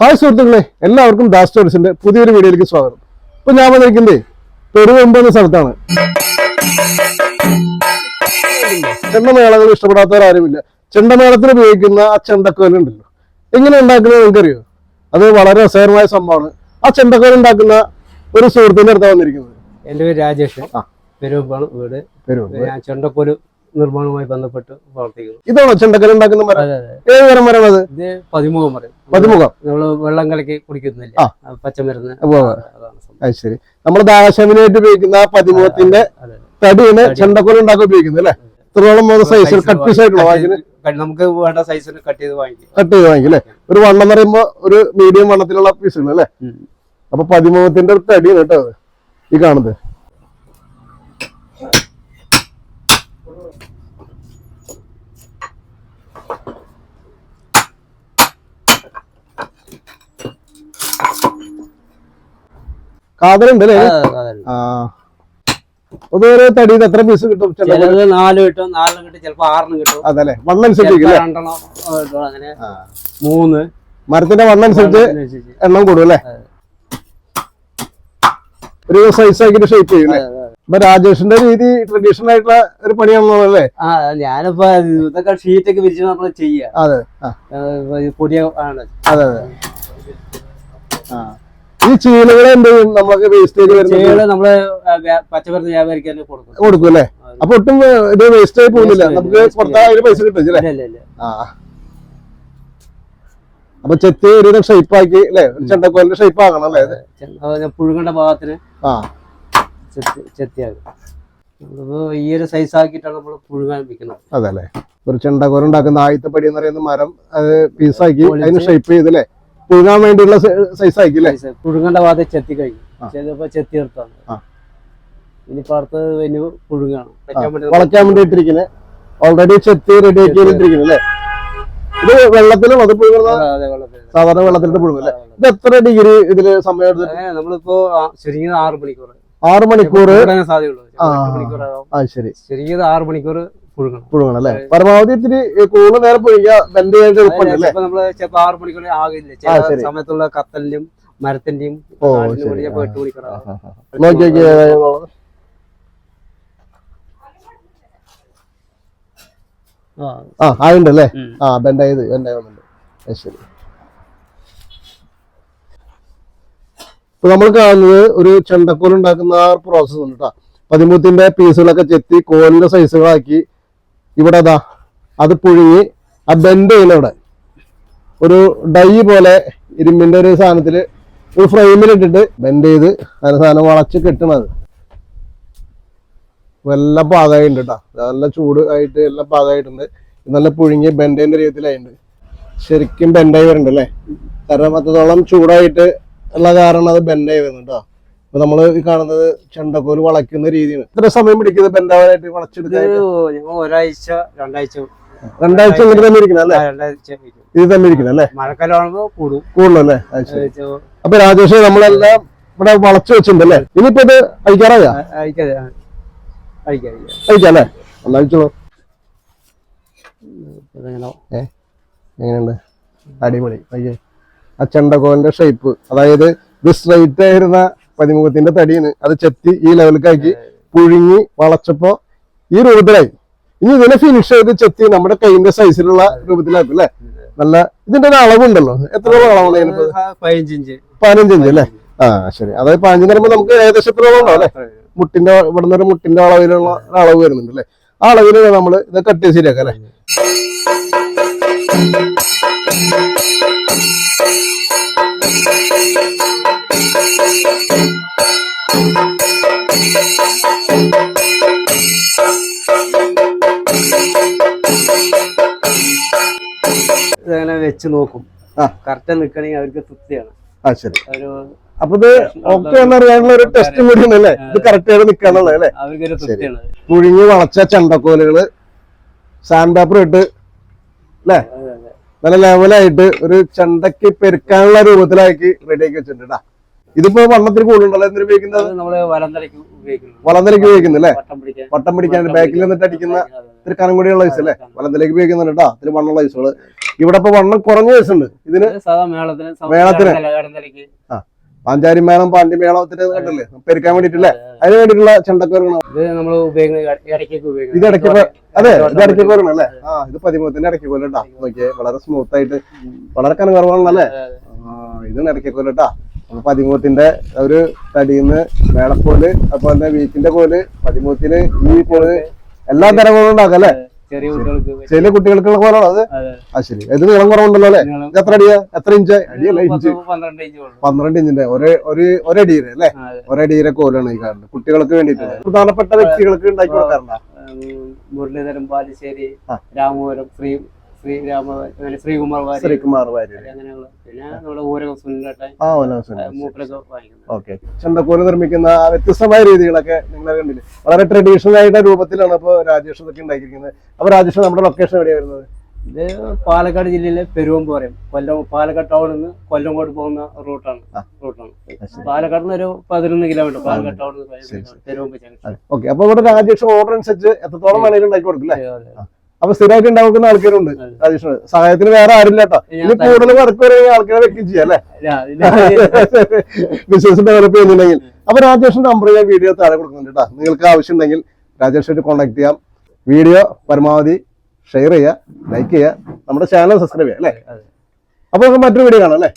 Hi സുഹൃത്തുക്കളെ എല്ലാവർക്കും ദാസ് സ്റ്റോറീസിന്റെ പുതിയൊരു വീഡിയോയിലേക്ക് സ്വാഗതം. ഇപ്പൊ ഞാൻ വന്നിരിക്കുന്നത് പെരുവെമ്പ് എന്ന സ്ഥലത്താണ്. ചെണ്ടമേളകൾ ഇഷ്ടപ്പെടാത്തവരാരുമില്ല ചെണ്ടമേളത്തിന് ഉപയോഗിക്കുന്ന ആ ചെണ്ടക്കോല ഉണ്ടല്ലോ. എങ്ങനെ ഉണ്ടാക്കുന്നത് നിങ്ങൾക്കറിയോ? അത് വളരെ രസകരമായ സംഭവമാണ്. ആ ചെണ്ടക്കോല ഉണ്ടാക്കുന്ന ഒരു സുഹൃത്തിന്റെ അടുത്താണ് വന്നിരിക്കുന്നത്. എന്റെ പേര് രാജേഷ്. ആ. പെരുമ്പാണ് വീട്. ഞാൻ ചെണ്ടക്കോൽ നിർമ്മാണവുമായി ബന്ധപ്പെട്ട് പ്രവർത്തിക്കുന്നു. ഇതാണോ ചെണ്ടക്കോല ഉണ്ടാക്കുന്ന മരം? ഏത് തരം മരം അത് ഇത് പതിമുഖം മരം. പതിമുഖം. നമ്മൾ വെള്ളം കലക്കി കുടിക്കുന്നില്ല. പച്ചമരുന്ന്. അത് ശരി. നമ്മൾ ദാശമിനായിട്ട് ഉപയോഗിക്കുന്ന ആ പതിമുഖത്തിന്റെ. തടിയാണ് ചെണ്ടക്കോല ഉണ്ടാക്കി ഉപയോഗിക്കുന്നത് അല്ലേ? സൈസിൽ കട്ട് പീസ് ആയിട്ടുള്ള നമുക്ക് വേണ്ട സൈസിന് കട്ട് ചെയ്ത് വാങ്ങിക്കും കട്ട് ചെയ്ത് വാങ്ങിക്കും അല്ലേ? ഒരു വണ്ണം എന്ന് പറയുമ്പോ ഒരു മീഡിയം വണ്ണത്തിലുള്ള പീസുകൾ അല്ലേ. അപ്പൊ പതിമൂന്നത്തിന്റെ ഒരു തടിയാണ് കേട്ടോ അത്. ഈ കാണുന്നത്. കാതലുണ്ട്. അല്ലേ ആ, അതൊരു തടിയിൽ എത്ര പീസ് കിട്ടും ചിലത് നാല് കിട്ടും നാല് കിട്ടും ചിലപ്പോ ആറിന് കിട്ടും. അതല്ലേ അല്ലേ രണ്ടെണ്ണം അങ്ങനെ. മൂന്ന്. മരത്തിന്റെ വണ്ണം അനുസരിച്ച് എണ്ണം കൂടും അല്ലേ? ഒരു സൈസ് ആക്കിയിട്ട് ഷേപ്പ് ചെയ്യും അപ്പൊ. രാജേഷിന്റെ രീതി ട്രഡീഷണൽ ആയിട്ടുള്ള ഒരു പണിയാണല്ലേ അല്ലേ ഞാനിപ്പോ ഇതൊക്കെ ഷീറ്റൊക്കെ വിരിച്ച് നമ്മൾ ചെയ്യാം. അതെ പൊടിയ അതെ അതെ. ആ. ഈ ചീലകളെ എന്ത് ചെയ്യും? നമ്മളൊക്കെ വേസ്റ്റേജ് വരുന്നത് നമ്മൾ പച്ചമരുന്ന് വ്യാപാരിക്കാൻ കൊടുക്കും. കൊടുക്കും അല്ലേ? അപ്പൊ ഒട്ടും ഇത് വേസ്റ്റ് ആയി പോകുന്നില്ല. നമുക്ക് waste പൈസ കിട്ടും അല്ലേ. ആ. അപ്പൊ ചെത്തി ഒരു ഷേപ്പ് ആക്കി അല്ലേ? ചെണ്ടക്കോലിന്റെ ഷേപ്പ് ആകണം അല്ലേ പുഴുങ്ങേണ്ട ഭാഗത്തിന് ആ. ചെത്തിയാകും ഈ ഒരു സൈസ് ആക്കിയിട്ടാണ് നമ്മൾ പുഴുങ്ങാൻ വെക്കുന്നത് അതെ അല്ലേ ഒരു ചെണ്ടക്കോലുണ്ടാക്കുന്ന ആദ്യത്തെ പടി എന്ന് പറയുന്ന മരം അത് പീസാക്കി അതിന് ഷേപ്പ് ചെയ്ത് അല്ലേ? പുഴുങ്ങാൻ വേണ്ടിയുള്ള സൈസ് ആയിക്കില്ലേ. പുഴുങ്ങേണ്ട ഭാഗത്ത് ചെത്തി കഴിഞ്ഞു. ചെത്തിയപ്പോ ചെത്തി എടുത്താണ് ഇനി ഇനിയിപ്പോ അടുത്ത് പുഴുങ്ങാണ്. വളയ്ക്കാൻ വേണ്ടി ഇട്ടിരിക്കുന്നത് ഓൾറെഡി ചെത്തി റെഡി ആക്കി ഇട്ടിരിക്കുന്നത് അല്ലേ? ഇത് വെള്ളത്തിലും അത് പുഴുങ്ങുന്ന സാധാരണ വെള്ളത്തിലിട്ട് പുഴുങ്ങും അല്ലേ? ഇത് എത്ര ഡിഗ്രി ഇതിൽ സമയം എടുത്തിട്ട്? നമ്മളിപ്പോ ചുരുങ്ങിയത് ആറ് മണിക്കൂർ ആറ് മണിക്കൂർ സാധ്യതയുള്ളൂ. ശരി. ചുരുങ്ങിയത് ആറ് മണിക്കൂർ പുഴുങ്ങണം. അല്ലെ പരമാവധി ഇത്തിരി കൂടുതൽ നേരം പുഴുകിയ ബെൻഡ് ചെയ്യാൻ എളുപ്പമുണ്ട് അല്ലേ? ചിലപ്പോ നമ്മൾ ചിലപ്പോ ആറ് മണിക്കൂർ ആകില്ല ആ, ചില ശരി. സമയത്തുള്ള കത്തലിലും മരത്തിന്റെയും ആ. എട്ട് മണിക്കൂറാകും നോക്കി നോക്കി ആ. ആ ആയിണ്ട് അല്ലേ ഉം. ആ ബെൻഡ് ആയത് ബെൻഡ് ശരി. ഇപ്പൊ നമ്മൾ കാണുന്നത് ഒരു ചെണ്ടക്കോൽ ഉണ്ടാക്കുന്ന പ്രോസസ്സ് പ്രോസസ് ഉണ്ട് കേട്ടോ പതിമൂത്തിന്റെ പീസുകളൊക്കെ ചെത്തി കോലിന്റെ സൈസുകളാക്കി ഇവിടെ അതാ അത് പുഴുങ്ങി ആ ബെൻഡ് ചെയ്യുന്ന ഇവിടെ. ഒരു ഡൈ പോലെ ഇരുമ്പിന്റെ ഒരു സാധനത്തിൽ ഒരു ഫ്രെയിമിൽ ഇട്ടിട്ട് ബെൻഡ് ചെയ്ത് അതിന് സാധനം വളച്ച് കെട്ടണത് നല്ല പാകമായിട്ടുണ്ട് കേട്ടോ നല്ല ചൂട് ആയിട്ട് എല്ലാം പാകമായിട്ടുണ്ട്. നല്ല പുഴുങ്ങി ബെൻഡേന്റെ രീതിയിലായിട്ടുണ്ട്. ശരിക്കും ബെൻഡായി വരുന്നുണ്ട് അല്ലേ? കാരണം അത്രത്തോളം ചൂടായിട്ട് ഉള്ള കാരണം അത് ബെൻഡായി വരുന്നുണ്ട് അപ്പൊ നമ്മൾ ഈ കാണുന്നത് ചെണ്ടക്കോൽ വളയ്ക്കുന്ന രീതിയാണ്. എത്ര സമയം പിടിക്കുന്നത് ബന്ധാവനായിട്ട് വളച്ചെടുക്കാൻ ഒരാഴ്ച രണ്ടാഴ്ച രണ്ടാഴ്ച ഇങ്ങനെ തന്നെ അല്ലേ. ഇത് തന്നെ ഇരിക്കണം അല്ലേ? മഴക്കാലം ആകുമ്പോ കൂടും. കൂടുതലും അല്ലേ? അപ്പൊ രാജേഷ് നമ്മളെല്ലാം ഇവിടെ വളച്ചു വെച്ചിട്ടുണ്ട് അല്ലേ? ഇനിയിപ്പോ ഇത് അയക്കാറായ ആ- അയക്കാതെ ആ. അയക്കാം അയക്കാം. അയക്കാം അല്ലേ? ഒന്ന് അയച്ചോളൂ ഇതിങ്ങനെ എങ്ങനെയുണ്ട്? അടിപൊളി. അയ്യേ. ആ ചെണ്ടക്കോലിന്റെ ഷേപ്പ് അതായത് ഇത് സ്ട്രൈറ്റ് ആയിരുന്ന പതിമുഖത്തിന്റെ തടിയാണ്. അത് ചെത്തി ഈ ലെവലിലേക്കാക്കി പുഴുങ്ങി വളച്ചപ്പോ ഈ രൂപത്തിലായി. ഇനി ഇതിനെ ഫിനിഷ് ചെയ്ത് ചെത്തി നമ്മുടെ കൈന്റെ സൈസിലുള്ള രൂപത്തിലാക്കും അല്ലെ? നല്ല ഇതിന്റെ ഒരു അളവുണ്ടല്ലോ. എത്ര അളവാണ് പതിനഞ്ചിഞ്ച് ആ, പതിനഞ്ച് ഇഞ്ച്. പതിനഞ്ച് ഇഞ്ച് അല്ലേ? ആ ശരി. അതായത് പതിനഞ്ചിന് തരുമ്പോ നമുക്ക് ഏകദേശം എത്ര അളവുണ്ടോ അല്ലെ? മുട്ടിന്റെ ഇവിടുന്ന് ഒരു മുട്ടിന്റെ അളവിലുള്ള അളവ് വരുന്നുണ്ട് അല്ലെ? ആ അളവിൽ നമ്മൾ ഇത് കട്ട് ചെയ്ത് ശരിയാക്കാം അല്ലേ? വെച്ച് നോക്കും. കറക്റ്റ് നിൽക്കണമെങ്കിൽ അവർക്ക് തൃപ്തിയാണ്. ആ ശരി. അപ്പൊ ഇത് ഓക്കെ എന്നറിയാനുള്ള ഒരു ടെസ്റ്റ് കൂടിയാണ് അല്ലേ ഇത് കറക്റ്റ് ആയിട്ട് നിൽക്കാന്നുള്ളത് അല്ലേ? പുഴുങ്ങി വളച്ച ചണ്ടക്കോലുകൾ സാൻഡ് പേപ്പർ ഇട്ട് അല്ലേ. നല്ല ലെവലായിട്ട് ഒരു ചണ്ടക്ക് പെരുക്കാനുള്ള രൂപത്തിലാക്കി റെഡിയാക്കി വെച്ചിട്ടുണ്ട് ട്ടാ. ഇതിപ്പോ വണ്ണത്തിന് കൂടുതലുണ്ടല്ലോ എന്തിനു ഉപയോഗിക്കുന്നത്? അത് ഉപയോഗിക്കുന്നല്ലേ വട്ടം പിടിക്കാൻ. ബാക്കിൽ നിന്നിട്ട് അടിക്കുന്ന ഇത്തിരി കനം കൂടിയുള്ള ഐസ് അല്ലേ? വലത്തിലേക്ക് ഉപയോഗിക്കുന്നുണ്ട് കേട്ടോ ഇത്തിരി വണ്ണുള്ള ഐസുകൾ ഇവിടെ ഇപ്പൊ വണ്ണം കുറഞ്ഞ വെച്ചിട്ടുണ്ട് ഇതിന് മേളത്തിന് ആ പാഞ്ചാരി മേളം പാണ്ടി മേളത്തിന് കണ്ടല്ലേ? പെരുക്കാൻ വേണ്ടിട്ടില്ലേ അതിന് വേണ്ടിട്ടുള്ള ചെണ്ടക്കോരണം ഇത് ഇടയ്ക്ക് അതെ ഇത് ഇടയ്ക്ക് കോരണം അല്ലേ? ആ ഇത് പതിമൂത്തിന്റെ ഇടയ്ക്ക് കോലം കേട്ടാ നോക്കിയേ വളരെ സ്മൂത്ത് ആയിട്ട് വളരെ കനം കുറവാണല്ലേ ആ ഇതാണ് ഇടയ്ക്ക് കോലം കേട്ടാ അപ്പൊ പതിമൂത്തിന്റെ ഒരു തടിയിന്ന് മേളക്കോൽ അതുപോലെ തന്നെ വീക്കിന്റെ കോൽ പതിമൂത്തിന് ഈ കോൽ എല്ലാ തരം കോലും ഉണ്ടാക്കാം അല്ലേ? ചെറിയ കുട്ടികൾക്ക് ചില കുട്ടികൾക്കുള്ള കോലാണ് അത്. ആ ശരി. ഇത് നീളം കുറവുണ്ടല്ലോ അല്ലേ? എത്ര അടിയാ? എത്ര ഇഞ്ച്? അടിയല്ല ഇഞ്ച്. പന്ത്രണ്ട് ഇഞ്ചിന്റെ. ഒരേ ഒരു ഒരടിയുടെ അല്ലേ? ഒരടിയിലെ കോലാണ് ഈ കാണുന്നത്. കുട്ടികൾക്ക് വേണ്ടിയിട്ട്. പ്രധാനപ്പെട്ട വ്യക്തികൾക്ക് ഉണ്ടാക്കി കൊടുക്കാറുണ്ടോ? മുരളീധരൻ ബാലുശ്ശേരി. രാമപുരം ശ്രീ ശ്രീരാമ ശ്രീകുമാർ വാര്യർ. ശ്രീകുമാർ വാര്യർ. അങ്ങനെയുള്ള പിന്നെ നമ്മുടെ ഊരകം സുനിലേട്ടൻ ആ ഓക്കെ മൂപ്പരൊക്കെ വാങ്ങിക്കുന്നത് ഓക്കെ. ചെണ്ടക്കോൽ നിർമ്മിക്കുന്ന വ്യത്യസ്തമായ രീതികളൊക്കെ നിങ്ങൾ കണ്ടില്ല? വളരെ ട്രഡീഷണൽ ആയിട്ട് രൂപത്തിലാണ് ഇപ്പോൾ രാജേഷ് ഇതൊക്കെ ഉണ്ടാക്കിയിരിക്കുന്നത്. അപ്പൊ രാജേഷ് നമ്മുടെ ലൊക്കേഷൻ എവിടെയാ വരുന്നത്? ഇത് പാലക്കാട് ജില്ലയിലെ പെരുവമ്പ് പറയും. കൊല്ലം പാലക്കാട് ടൗണിൽ നിന്ന് കൊല്ലംകോട് പോകുന്ന റൂട്ടാണ്. റൂട്ടാണ്. പാലക്കാട് നിന്ന് ഒരു പതിനൊന്ന് കിലോമീറ്റർ പാലക്കാട് ടൗണിൽ നിന്ന് പെരുവമ്പ് ജംഗ്ഷൻ ഓക്കെ. അപ്പൊ ഇവിടെ രാജേഷ് ഓർഡർ അനുസരിച്ച് എത്രത്തോളം വേണമെങ്കിലും ഉണ്ടാക്കി കൊടുക്കില്ലേ. അപ്പൊ സ്ഥിരമായിട്ട് ഉണ്ടാക്കുന്ന ആൾക്കാരുണ്ട്. അഡീഷണൽ. സഹായത്തിന് വേറെ ആരില്ല കേട്ടോ. ഇനി കൂടുതൽ വർക്ക് വരുന്ന ആൾക്കാരെ വെക്കുകയും ചെയ്യാം അല്ലെ? ബിസിനസ് ഡെവലപ്പ് ചെയ്യുന്നുണ്ടെങ്കിൽ. അപ്പൊ രാജേഷിന്റെ നമ്പർ ഞാൻ വീഡിയോ താഴെ കൊടുക്കുന്നുണ്ട് കേട്ടോ. നിങ്ങൾക്ക് ആവശ്യം ഉണ്ടെങ്കിൽ രാജേഷായിട്ട് കോൺടാക്ട് ചെയ്യാം. വീഡിയോ പരമാവധി ഷെയർ ചെയ്യുക ലൈക്ക് ചെയ്യുക. നമ്മുടെ ചാനൽ സബ്സ്ക്രൈബ് ചെയ്യുക അല്ലേ. അപ്പൊ നമുക്ക് മറ്റൊരു വീഡിയോ കാണാം അല്ലേ?